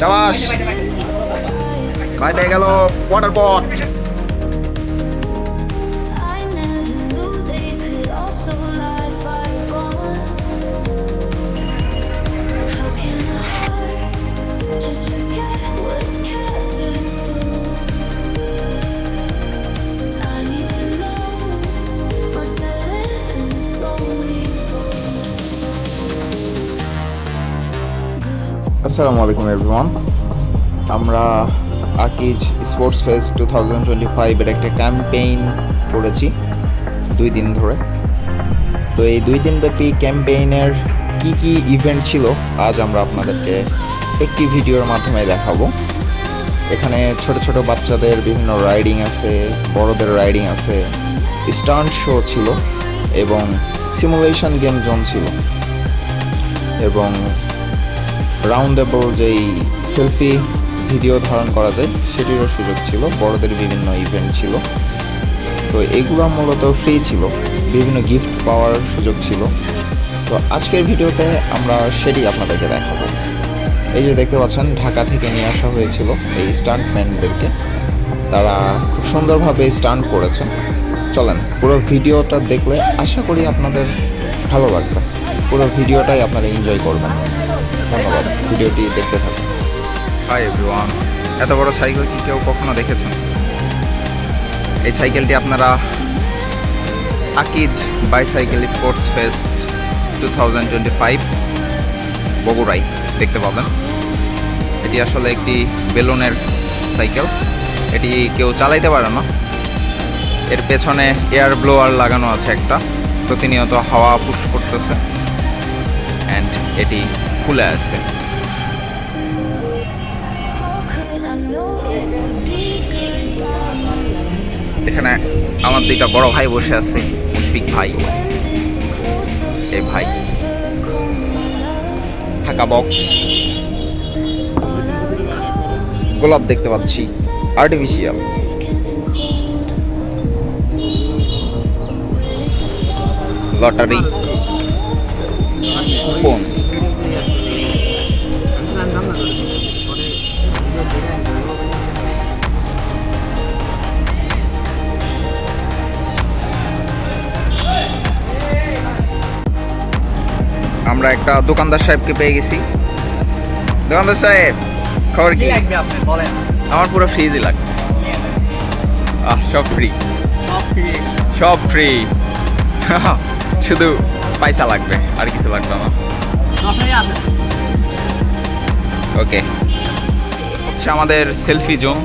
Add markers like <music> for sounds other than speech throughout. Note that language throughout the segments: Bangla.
সাবাস। পেয়ে গেল ওয়াটার পট আসসালামু আলাইকুম এভরিওয়ান আমরা Akij sports fest two thousand twenty ফাইভের একটা ক্যাম্পেইন করেছি দুই দিন ধরে। তো এই দুই দিনব্যাপী ক্যাম্পেইনের কি কি ইভেন্ট ছিল, আজ আমরা আপনাদেরকে একটি ভিডিওর মাধ্যমে দেখাবো। এখানে ছোট ছোট বাচ্চাদের বিভিন্ন রাইডিং আছে, বড়দের রাইডিং আছে স্টান্ট শো ছিল এবং সিমুলেশন গেম জোন ছিল। এবং রাউন্ডেবল যেই সেলফি ভিডিও ধারণ করা যায়, সেটিরও সুযোগ ছিল। বড়দের বিভিন্ন ইভেন্ট ছিল। তো এগুলো মূলত ফ্রি ছিল। বিভিন্ন গিফট পাওয়ার সুযোগ ছিল। তো আজকের ভিডিওতে আমরা সেটি আপনাদেরকে দেখাবো। এই যে দেখতে পাচ্ছেন, ঢাকা থেকে নিয়ে আসা হয়েছিল এই স্টান্টম্যানদেরকে তারা খুব সুন্দরভাবে স্টান্ট করেছেন। চলেন, পুরো ভিডিওটা দেখলে আশা করি আপনাদের ভালো লাগবে। পুরো ভিডিওটাই আপনারা এনজয় করবেন। ধন্যবাদ। ভিডিওটি দেখতে থাকুন। হাই এভরিওয়ান এত বড় সাইকেল কি কেউ কখনো দেখেছেন? এই সাইকেলটি আপনারা Akij bicycle sports fest two thousand twenty five বগুড়াই দেখতে পাবেন। এটি আসলে একটি বেলুনের সাইকেল এটি কেউ চালাইতে পারে না। এর পেছনে এয়ার ব্লোয়ার লাগানো আছে একটা। প্রতিনিয়ত হাওয়া পুশ করতেছে। অ্যান্ড এটি películas. এখানে আমার দুইটা বড় ভাই বসে আছে, মুশফিক ভাই। এ ভাই। ঢাকা বক্স গোলাপ দেখতে পাচ্ছি। আর্টিফিশিয়াল লটারি কুপন্স আমরা একটা দোকানদার সাহেবকে পেয়ে গেছি। দোকানদার সাহেব খবর কি? লাগবে আপনি? বলেন। আমার পুরো ফ্রিজই লাগবে। আহ সব ফ্রি সব ফ্রি <laughs> শুধু পয়সা লাগবে আর কিছু লাগবে আছে। ওকে হচ্ছে আমাদের সেলফি জোন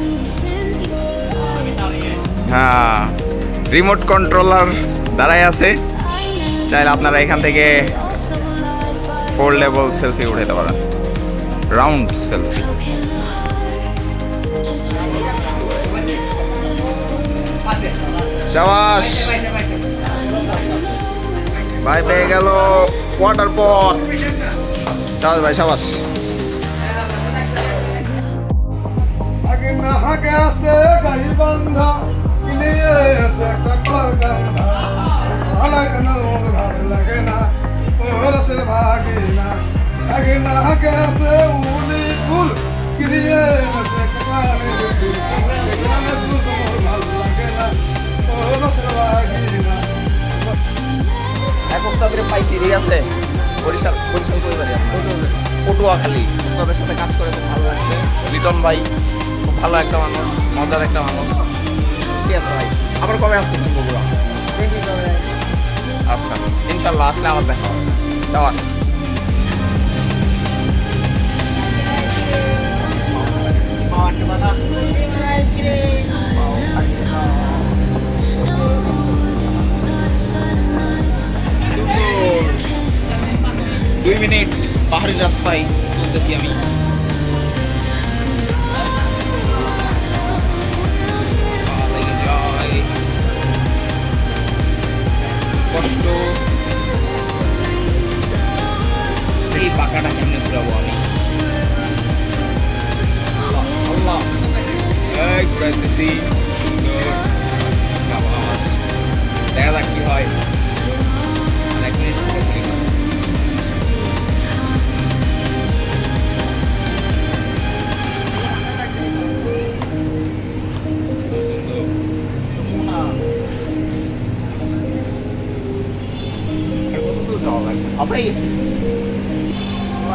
হ্যাঁ রিমোট কন্ট্রোলার দাঁড়ায় আছে। চাইলে আপনারা এখান থেকে ফোর লেভেল সেলফি উঠাতে পারেন রাউন্ড সেলফি সাবাস। ভাই পেয়ে গেল ওয়াটার পট সাবাস ভাই সাবাস। লাগে না। সে ভাগে না আগে না আছে উলি ফুল কিনে আছে একটা কানে ফুল কানে ফুল তোমার ভালো লাগে না। ওর সে ভাগে না। এক ওস্তাদের পাইছি ঠিক আছে। বরিশাল পটুয়াখালী। ওস্তাদের সাথে কাজ করে খুব ভালো লাগছে। লিটন ভাই খুব ভালো একটা মানুষ মজার একটা মানুষ। ঠিক আছে ভাই আবার কবে আসতে বগুড়া আচ্ছা ইনশাল্লাহ আসলে আবার দেখা হবে। দাওয়াস দুই মিনিট পাহাড়ি রাস্তায় চলতেছি আমি। কেমনে ঘুরাবো আমি আল্লাহ এই ঘুরাইতেছি সুন্দর দেখা যাক কি হয় এক minute Amazing.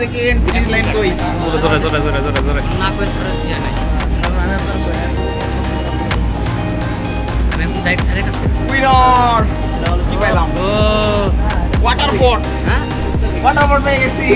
Second finish line কই? জোরে জোরে জোরে জোরে জোরে না কই সরে দিয়া নাই। আমি এখন ডাইট স্যারের কাছে উইনার কি পেলাম ও ওয়াটার বোর্ড হ্যাঁ? ওয়াটার বোর্ড পেয়ে গেছি।